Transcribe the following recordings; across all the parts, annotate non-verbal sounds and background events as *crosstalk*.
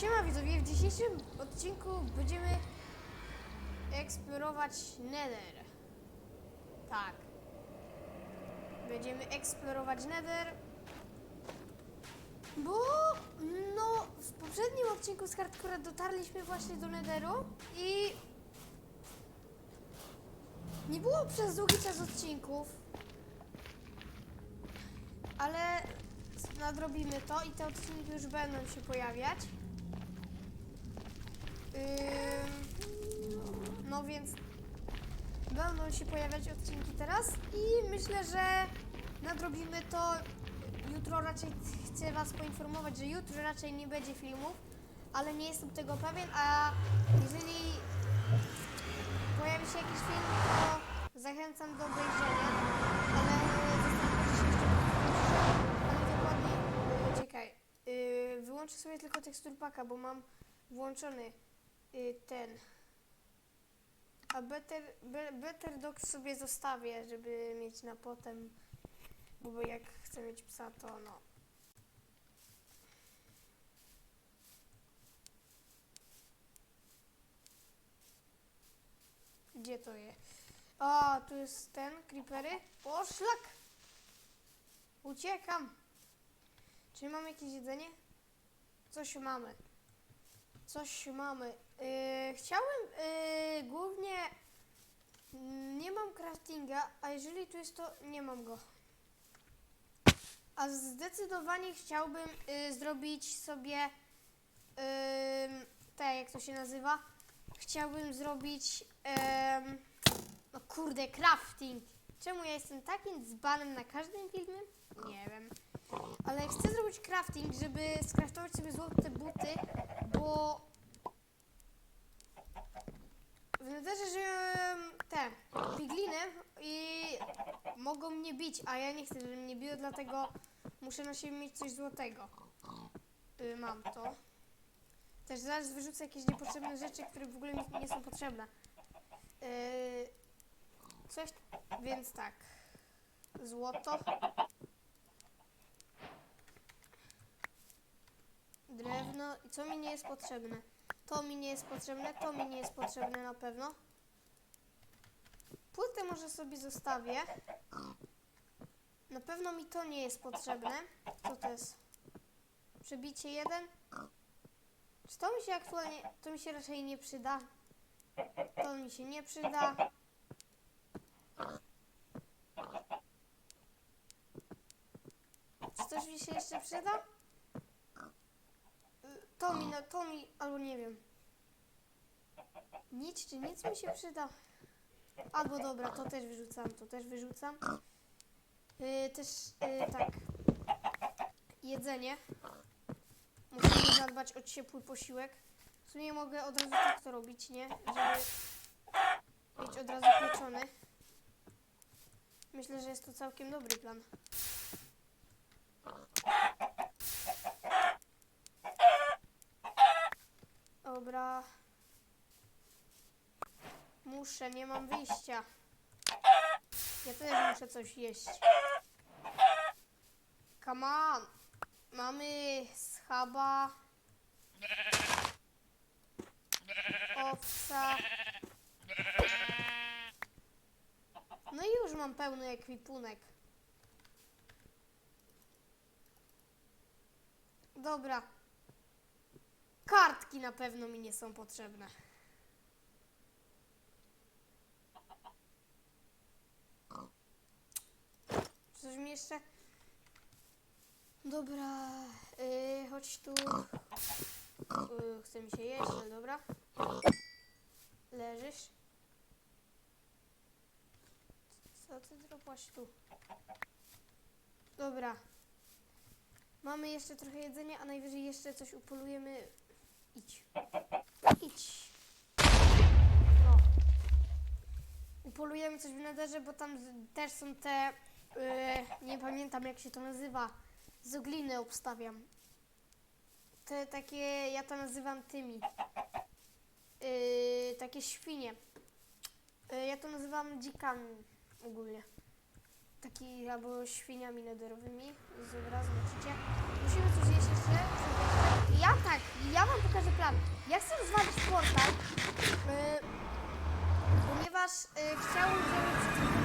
Siema widzowie, w dzisiejszym odcinku będziemy eksplorować Nether. Tak. Będziemy eksplorować Nether. Bo no w poprzednim odcinku z Hardcora dotarliśmy właśnie do Netheru i nie było przez długi czas odcinków. Ale nadrobimy to i te odcinki już będą się pojawiać. No więc będą się pojawiać odcinki teraz i myślę, że nadrobimy to. Jutro raczej chcę Was poinformować, że jutro raczej nie będzie filmów, ale nie jestem tego pewien, a jeżeli pojawi się jakiś film, to zachęcam do obejrzenia, ale zastanawiam się jeszcze, ale dokładnie, yy, czekaj, yy, wyłączę sobie tylko teksturpaka, bo mam włączony y, ten. A Better, be, better Dog sobie zostawię, żeby mieć na potem, bo jak chcę mieć psa, to no. Gdzie to jest? O, tu jest ten, creepery. O, szlak! Uciekam! Czy mam jakieś jedzenie? Coś mamy. Coś mamy. Yy, chciałem yy, głównie. mm, Nie mam craftinga, a jeżeli tu jest, to nie mam go. A zdecydowanie chciałbym yy, zrobić sobie. Yy, te, jak to się nazywa? Chciałbym zrobić. no kurde, crafting. Czemu ja jestem takim dzbanem na każdym filmie? Nie wiem. Ale chcę zrobić crafting, żeby skraftować sobie złote buty, bo w netherze żyją te pigliny i mogą mnie bić, a ja nie chcę, żeby mnie biły, dlatego muszę na siebie mieć coś złotego. Y, mam to. Też zaraz wyrzucę jakieś niepotrzebne rzeczy, które w ogóle mi nie są potrzebne. Y, coś, więc tak. Złoto. Drewno. I co mi nie jest potrzebne? To mi nie jest potrzebne, to mi nie jest potrzebne na pewno. Płytę może sobie zostawię. Na pewno mi to nie jest potrzebne. Co to jest? Przebicie jeden. Czy to mi się aktualnie... To mi się raczej nie przyda. To mi się nie przyda. Czy coś mi się jeszcze przyda? To mi, no, albo nie wiem. Nic czy nic mi się przyda. Albo dobra, to też wyrzucam, to też wyrzucam. Y, też, y, tak. Jedzenie. Musimy zadbać o ciepły posiłek. W sumie mogę od razu tak to robić, nie? Żeby mieć od razu pieczony. Myślę, że jest to całkiem dobry plan. Dobra. Muszę, nie mam wyjścia. Ja też muszę coś jeść. Come on. Mamy schaba. Owca. No i już mam pełny ekwipunek. Dobra. Kartki na pewno mi nie są potrzebne. Jeszcze. Dobra, yy, chodź tu. Yy, chce mi się jeść, ale dobra. Leżysz. Co ty zrobiłaś tu? Dobra. Mamy jeszcze trochę jedzenia, a najwyżej jeszcze coś upolujemy. Idź. Idź. No. Upolujemy coś w nederze, bo tam też są te. Yy, nie pamiętam jak się to nazywa. Z gliny obstawiam. Te takie, ja to nazywam tymi. Yy, takie świnie. Yy, ja to nazywam dzikami ogólnie. Taki albo świniami nederowymi. Z obrazu. Musimy coś zjeść jeszcze. Ja tak, ja wam pokażę Ja chcę rozwalić portal, y, ponieważ y, chciałbym, żeby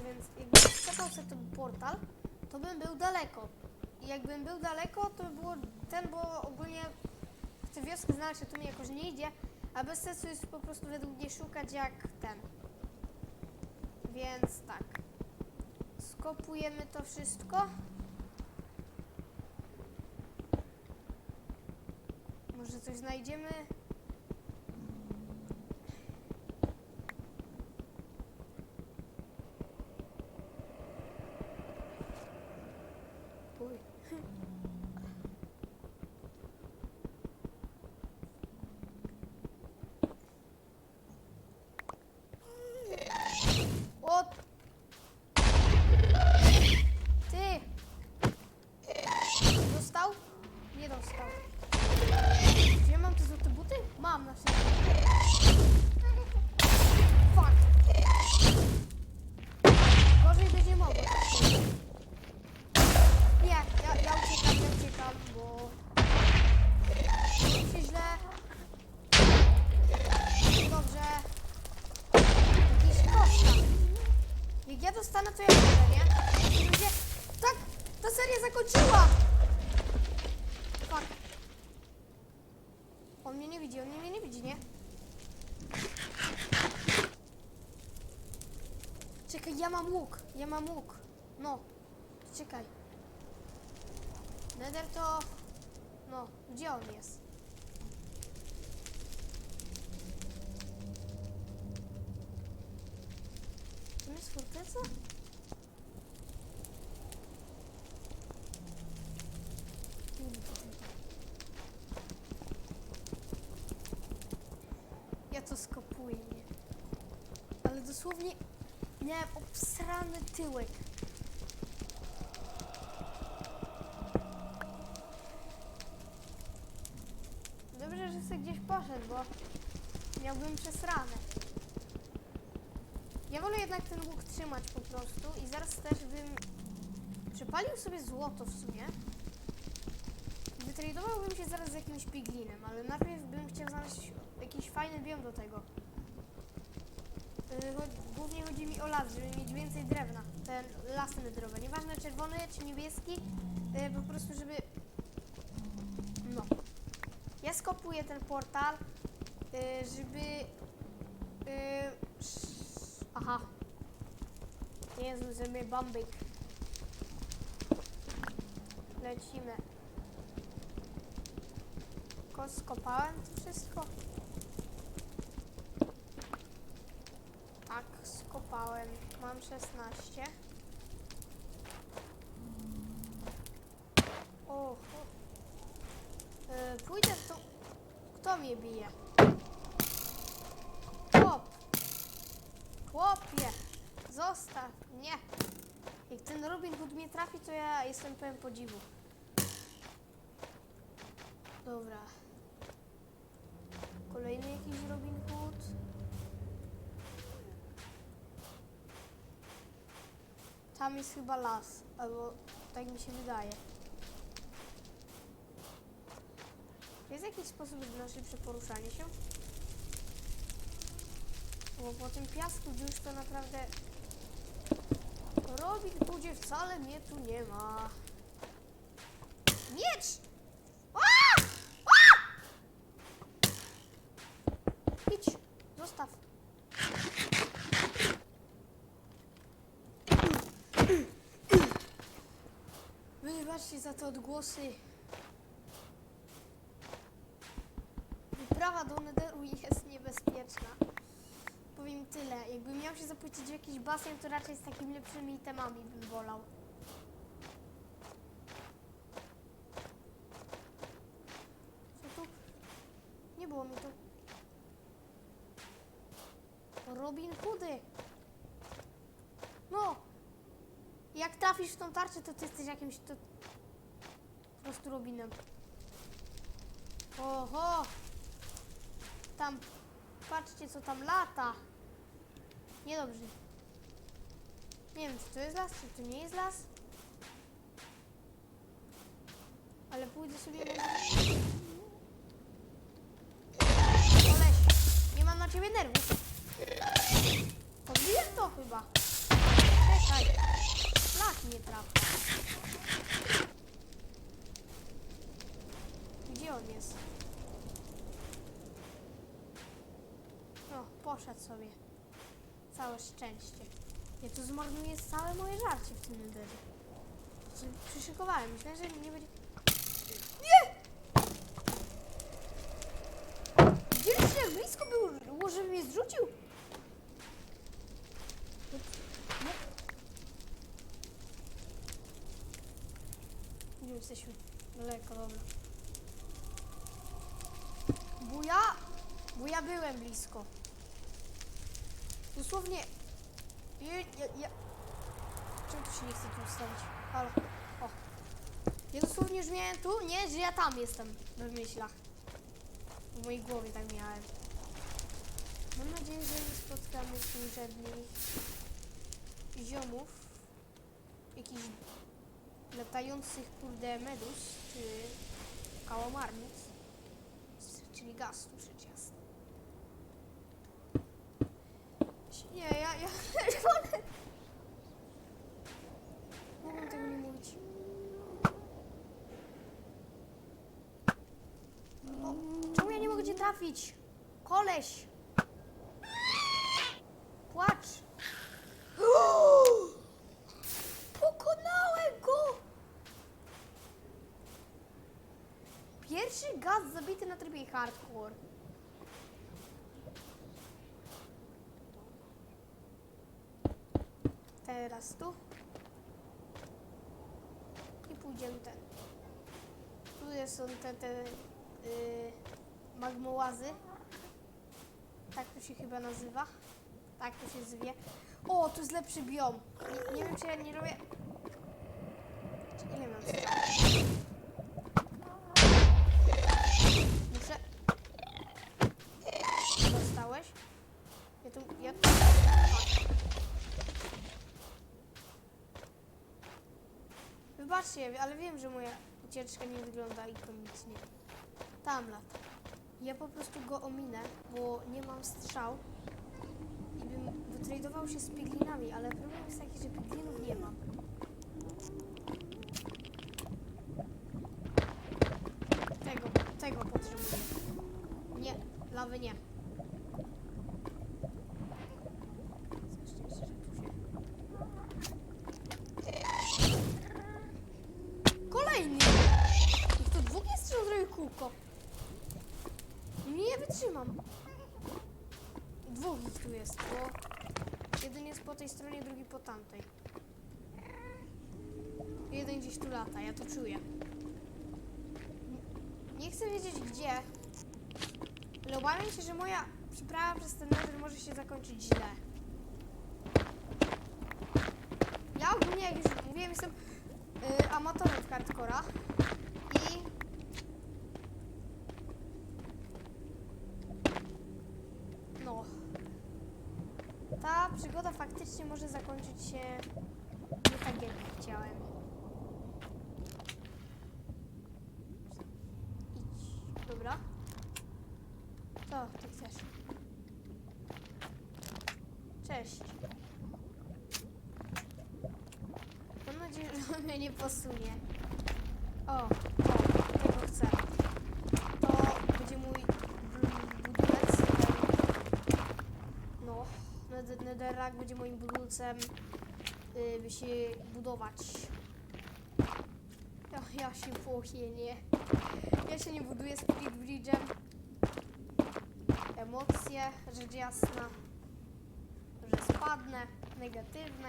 więc jakbym skopał sobie ten portal, to bym był daleko. I jakbym był daleko, to by było ten, bo ogólnie chcę wioskę znaleźć, a to mi jakoś nie idzie, a bez sensu jest po prostu według mnie szukać jak ten. Więc tak. Skopujemy to wszystko. Może coś znajdziemy? ой nie? Czekaj, ja mam łuk, ja mam łuk. No, czekaj. Nether to... No, gdzie on jest? Tam jest forteca? Nie wiem, co tam. Ja to skopuję, nie? Ale dosłownie miałem obsrany tyłek. Dobrze, że sobie gdzieś poszedł, bo miałbym przesrane. Ja wolę jednak ten łuk trzymać po prostu i zaraz też bym przepalił sobie złoto w sumie. Wytradowałbym się zaraz z jakimś piglinem, ale najpierw bym chciał znaleźć jakiś fajny biom do tego. Cho- Głównie chodzi mi o las, żeby mieć więcej drewna. Ten lasy nedrowe. Nieważne czerwony czy niebieski, yy, po prostu żeby... No. Ja skopuję ten portal, yy, żeby... Aha. Jezu, że mnie bambyk. Lecimy. Tylko skopałem to wszystko? Tak, skopałem. Mam 16. Oho. E, pójdę w tą... Kto mnie bije? Chłop. Chłopie. Zostaw mnie. Jak ten Robin Hood mnie trafi, to ja jestem pełen podziwu. Dobra. Kolejny jakiś Robin Hood. Tam jest chyba las, albo tak mi się wydaje. Jest jakiś sposób na szybsze poruszanie się? Bo po tym piasku już to naprawdę... Robin Hoodzie wcale mnie tu nie ma. Miecz! A! A! Idź, zostaw. Wybaczcie za te odgłosy. Wyprawa do Netheru jest niebezpieczna. Powiem tyle, jakbym miał się zapuścić w jakiś basen, to raczej z takimi lepszymi temami bym wolał. Co tu? Nie było mi tu. Robin Hoody. No. Jak trafisz w tą tarczę, to ty jesteś jakimś to... Po prostu Robinem. Oho. Tam, patrzcie co tam lata. Niedobrze. Nie wiem, czy to jest las, czy to nie jest las. Ale pójdę sobie. Koleś, nie mam na ciebie nerwów. Podbiłem to chyba. Czekaj. Szlak nie trafia. Gdzie on jest? O, poszedł sobie. Całe szczęście. Ja tu zmarnuję całe moje żarcie w tym. Znaczy, Przyszykowałem. Myślałem, że nie będzie... Nie! Widzieliście jak blisko było, żeby mnie zrzucił? Jesteśmy? Daleko, dobra. Buja? Buja byłem blisko. Dosłownie... Ja, ja. Czemu tu się nie chce tu ustawić? Halo. O. Ja dosłownie już miałem tu, nie? Że ja tam jestem we myślach. W mojej głowie tak miałem. Mam nadzieję, że nie spotkamy tu żadnych ziomów. Jakichś latających kurde medus, czy kałamarnic. Czyli gastu jasna. Nie, ja, ja *laughs* wolę. Mogę tego nie mówić. O, czemu ja nie mogę cię trafić? Koleś! Płacz! Hardcore. Teraz tu. I pójdziemy ten. Tu są te, te yy, magmołazy. Tak to się chyba nazywa. Tak to się zwie. O, tu jest lepszy biom. Nie, nie wiem, czy ja nie robię... Ile mam strzał? Muszę... Dostałeś? Ja tu... Ja tu... Wybaczcie, ale wiem, że moja ucieczka nie wygląda ikonicznie. Tam lata. Ja po prostu go ominę, bo nie mam strzał i bym wytradował się z piglinami, ale problem jest taki, że piglinów nie mam. Tego, tego potrzebuję. Nie, lawy nie. Szczęście, że tu się... Kolejny! Ich to dwóch jest, czy on zrobił kółko? Nie wytrzymam. Dwóch ich tu jest, bo jeden jest po tej stronie, drugi po tamtej. Jeden gdzieś tu lata, ja to czuję. Nie chcę wiedzieć gdzie, ale obawiam się, że moja przyprawa przez ten nether może się zakończyć źle. Ja ogólnie, jak już mówiłem, jestem y, amatorem hardcora i no ta przygoda faktycznie może zakończyć się nie tak jak chciałem. Idź, dobra. Co ty chcesz? Cześć. Mam nadzieję, *laughs* że on mnie nie posunie. O, o, tego chcę. Netherrack będzie moim budulcem, y, by się budować. Ja, ja się boję, nie. Ja się nie buduję Spirit Bridge'em. Emocje, rzecz jasna. Że spadnę, negatywne.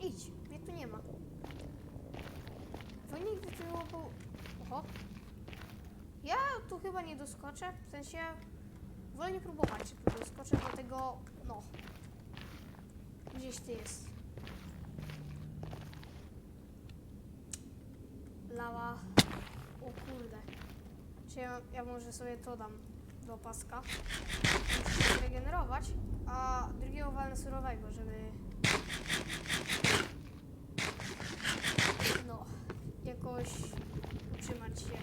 Idź, mnie tu nie ma. Fajnie gdy tu było. Oho. Ja tu chyba nie doskoczę, w sensie wolę nie próbować, czy tu doskoczę, dlatego no. Gdzieś ty jest. Lawa. O kurde. Czy ja, ja może sobie to dam do paska. Muszę się regenerować, a drugiego walę surowego, żeby jakoś utrzymać się.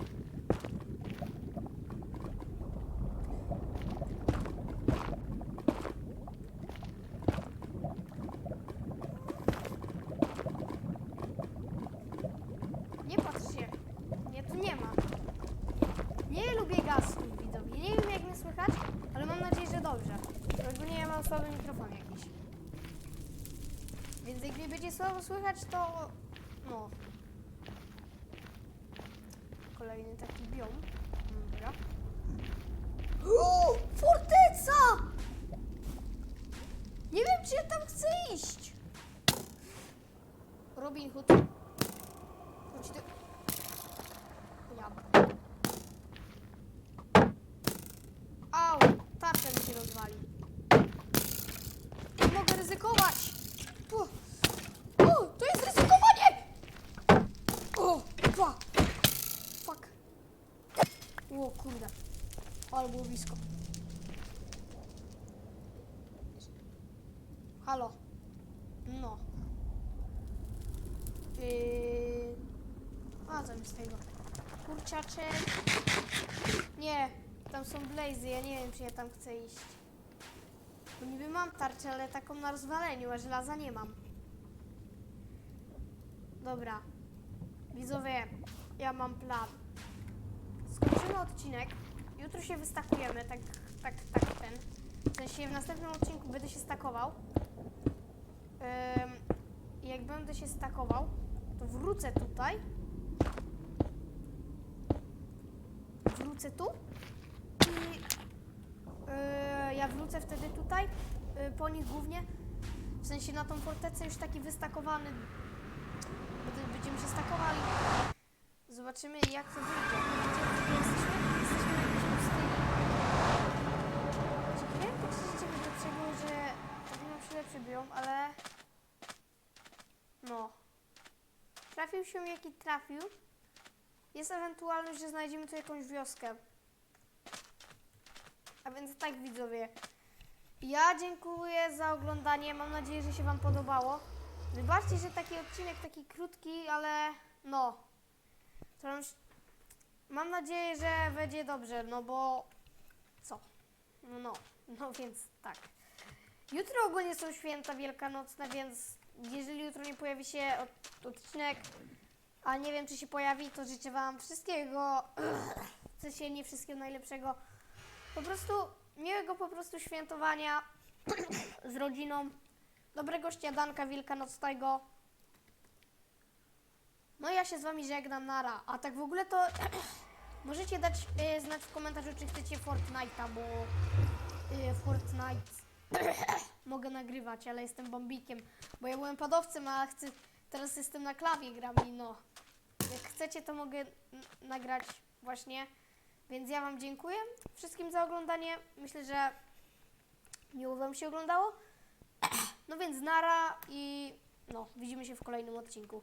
Nie patrz się. Nie, tu nie ma. Nie lubię gastów widzowie. Nie wiem jak mnie słychać, ale mam nadzieję, że dobrze. Ogólnie ja mam słaby mikrofon jakiś. Więc słabo słychać, to no. Kolejny taki biom. Dobra. O, forteca! Nie wiem, czy ja tam chcę iść. Robin Hood. Chodź ty. Ja. Au, tarcza mi się rozwali. Nie mogę ryzykować. O, o, to jest ryzykowanie! O, dwa. Fuck. O kurde. Ale było blisko. Halo. No. Yy... A, zamiast tego. Kurczaczek. Nie, tam są blazy, ja nie wiem, czy ja tam chcę iść. Bo niby mam tarczę, ale taką na rozwaleniu, a żelaza nie mam. Dobra. Widzowie, ja mam plan. Skończymy odcinek. Jutro się wystakujemy, tak, tak, tak ten. W sensie w następnym odcinku będę się stakował. I jak będę się stakował, to wrócę tutaj. Wrócę tu. I yy, ja wrócę wtedy tutaj. Yy, po nich głównie. W sensie na tą fortecę już taki wystakowany. Będziemy się stakowali. Zobaczymy jak to wyjdzie. Gdzie gdzie jesteśmy? Jesteśmy na jakiejś pustyni. Czy wiem tak szczerze do czego, że tak nam się lepszy ale... No. Trafił się jaki trafił. Jest ewentualność, że znajdziemy tu jakąś wioskę. A więc tak widzowie. Ja dziękuję za oglądanie. Mam nadzieję, że się Wam podobało. Wybaczcie, że taki odcinek taki krótki, ale no. Mam nadzieję, że będzie dobrze, no bo co? No, no, no więc tak. Jutro ogólnie są święta wielkanocne, więc jeżeli jutro nie pojawi się od, odcinek, a nie wiem czy się pojawi, to życzę Wam wszystkiego, w sensie nie wszystkiego najlepszego, po prostu miłego po prostu świętowania *clears throat* z rodziną, dobrego śniadanka wielkanocnego. No ja się z Wami żegnam, nara. A tak w ogóle to *clears throat* możecie dać y, znać w komentarzu, czy chcecie Fortnite'a, bo y, Fortnite mogę nagrywać, ale jestem bombikiem, bo ja byłem padowcem, a chcę, teraz jestem na klawie gram i no. Jak chcecie, to mogę nagrać właśnie. Więc ja Wam dziękuję wszystkim za oglądanie. Myślę, że miło Wam się oglądało. *clears throat* No więc nara i no, widzimy się w kolejnym odcinku.